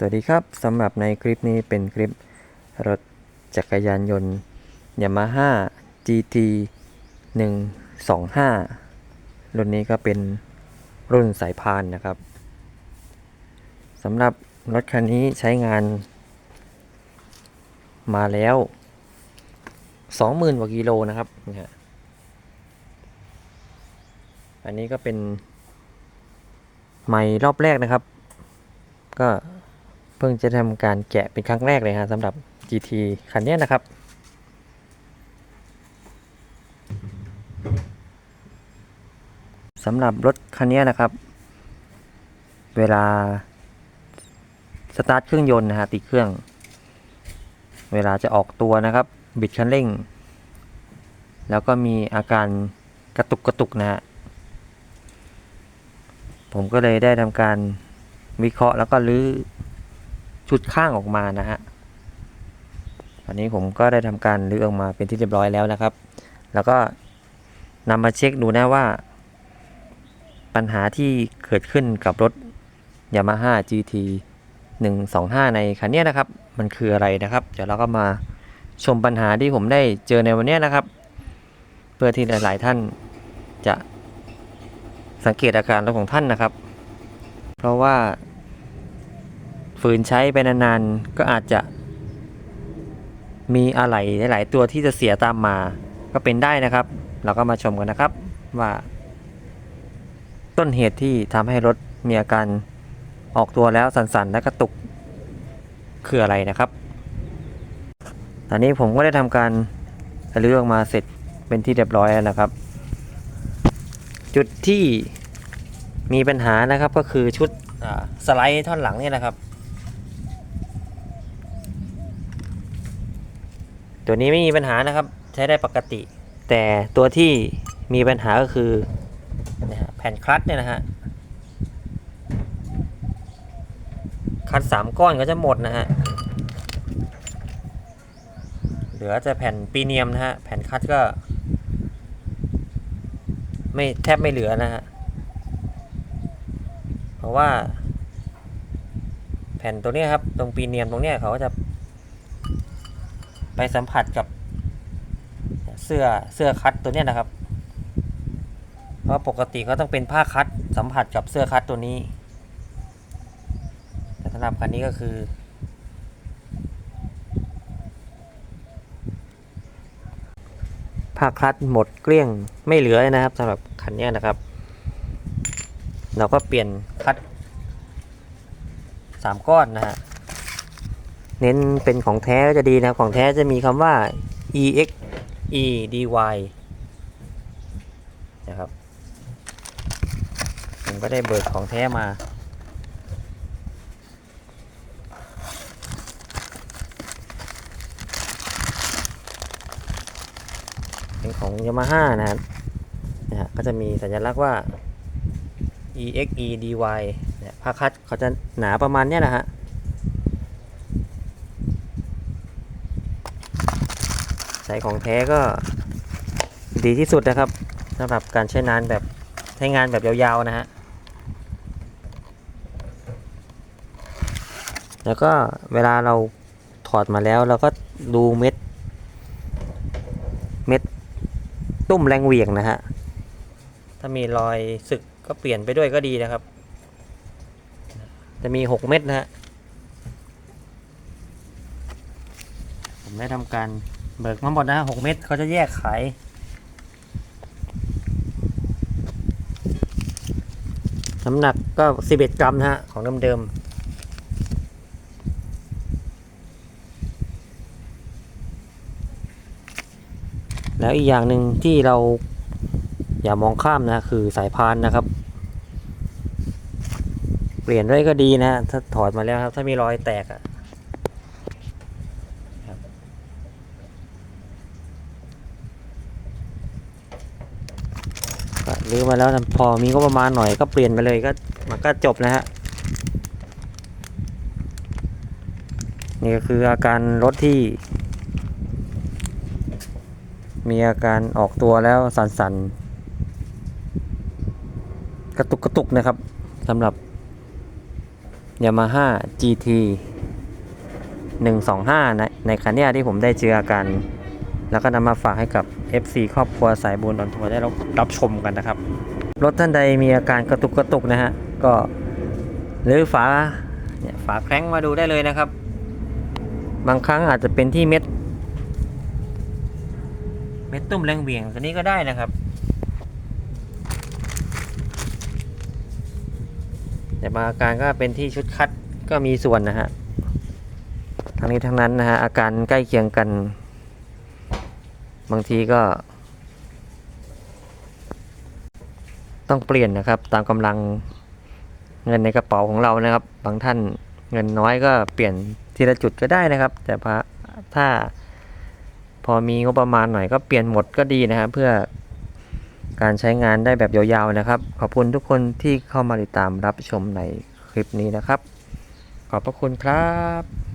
สวัสดีครับสำหรับในคลิปนี้เป็นคลิปรถจักรยานยนต์ Yamaha GT 125 รุ่นนี้ก็เป็นรุ่นสายพานนะครับสำหรับรถคันนี้ใช้งาน มาแล้ว 20,000กว่ากิโลนะครับนี่ยอันนี้ก็เป็น ใหม่รอบแรกนะครับ ก็ เพิ่งจะทำการแกะเป็นครั้งแรกเลยฮะสำหรับ GT คันนี้นะครับ สำหรับรถคันนี้นะครับ เวลาสตาร์ทเครื่องยนต์นะฮะติดเครื่อง เวลาจะออกตัวนะครับ บิดคันเร่ง แล้วก็มีอาการกระตุกกระตุกนะฮะผมก็เลยได้ทำการวิเคราะห์แล้วก็รื้อ ชุดข้างออกมานะฮะอันนี้ผมก็ได้ทำการรื้อออกมาเป็นที่เรียบร้อยแล้วนะครับ แล้วก็นำมาเช็คดูนะว่า ปัญหาที่เกิดขึ้นกับรถ Yamaha GT 125 ในคันนี้นะครับ มันคืออะไรนะครับ เดี๋ยวเราก็มาชมปัญหาที่ผมได้เจอในวันนี้นะครับ เพื่อที่หลาย ๆ ท่านจะสังเกตอาการรถของท่านนะครับ เพราะว่า ฝืนใช้ไปนานๆ ก็อาจจะ มีอะไหล่หลาย ๆ ตัวที่จะเสียตามมา ก็เป็นได้นะครับ เราก็มาชมกันนะครับว่า ต้นเหตุที่ทำให้รถมีอาการออกตัวแล้วสั่นๆ และกระตุกคืออะไรนะครับตอนนี้ผมก็ได้ทำการรื้อออกมาเสร็จเป็นที่เรียบร้อยแล้วนะครับ จุดที่มีปัญหานะครับก็คือชุดสไลด์ท่อนหลังนี่ยนะครับ ตัวนี้ไม่มีปัญหานะครับ ใช้ได้ปกติ แต่ตัวที่มีปัญหาก็คือแผ่นคลัตเนี่ยนะฮะคลัตสามก้อนก็จะหมดนะฮะ เหลือจะแผ่นปีเนียมนะฮะ แผ่นคลัตก็ ไม่แทบไม่เหลือนะฮะ เพราะว่า แผ่นตัวนี้ครับ ตรงปีเนียมตรงเนี้ยเขาก็จะ ไปสัมผัสกับเสื้อเสื้อคัดตัวนี้นะครับ เพราะปกติเขาต้องเป็นผ้าคัดสัมผัสกับเสื้อคัดตัวนี้แต่สำหรับคันนี้ก็คือ ผ้าคลัตช์หมดเกลี้ยงไม่เหลือนะครับสำหรับคันนี้นะครับ เราก็เปลี่ยนคลัตช์สามก้อนนะฮะ เน้นเป็นของแท้ก็จะดีนะครับของแท้จะมีคำว่า ex e dy นะครับผมก็ได้เบิกของแท้มาเป็นของ Yamaha นะครับนะฮะก็จะมีสัญลักษณ์ว่า EXE DY เนี่ยผ้าคัดเขาจะหนาประมาณเนี้ยนะฮะ ใส่ของแท้ก็ดีที่สุดนะครับสำหรับการใช้งานแบบใช้งานแบบยาวๆนะฮะแล้วก็เวลาเราถอดมาแล้วเราก็ดูเม็ด เม็ดตุ้มแรงเหวี่ยงนะฮะ ถ้ามีรอยสึกก็เปลี่ยนไปด้วยก็ดีนะครับ จะมีหกเม็ดนะฮะ ผมได้ทำการ เบิกมาหมดนะฮะหกเม็ดเขาจะแยกขายน้ำหนักก็สิบเอ็ดกรัมนะฮะ ของเดิมๆแล้วอีกอย่างหนึ่งที่เราอย่ามองข้ามนะคือสายพานนะครับ เปลี่ยนด้วยก็ดีนะฮะถ้าถอดมาแล้วครับ ถ้ามีรอยแตกอะครับ ก็รื้อมาแล้วพอมีก็ประมาณหน่อยก็เปลี่ยนไปเลยก็มันก็จบนะฮะนี่ก็คืออาการรถที่ มีอาการออกตัวแล้วสั่นๆ กระตุกกระตุกนะครับสำหรับ Yamaha GT 125 ในในคันนี้ที่ผมได้เจออาการ แล้วก็นำมาฝากให้กับ FC ครอบครัวสายบุญออนทัวร์ได้รับรับชมกันนะครับ รถท่านใดมีอาการกระตุกกระตุกนะฮะก็หรือฝาเนี่ยฝาแคร้งมาดูได้เลยนะครับ บางครั้งอาจจะเป็นที่เม็ด เม็ดตุ้มแรงเหวี่ยงตัวนี้ก็ได้นะครับแต่บางอาการก็เป็นที่ชุดคัดก็มีส่วนนะฮะทั้งนี้ทั้งนั้นนะฮะอาการใกล้เคียงกัน บางทีก็ ต้องเปลี่ยนนะครับ ตามกำลังเงินในกระเป๋าของเรานะครับ บางท่านเงินน้อยก็เปลี่ยนทีละจุดก็ได้นะครับ แต่พะถ้าพอมีงบประมาณหน่อยก็เปลี่ยนหมดก็ดีนะครับเพื่อการใช้งานได้แบบยาวๆนะครับ ขอบคุณทุกคนที่เข้ามาติดตามรับชมในคลิปนี้นะครับ ขอบพระคุณครับ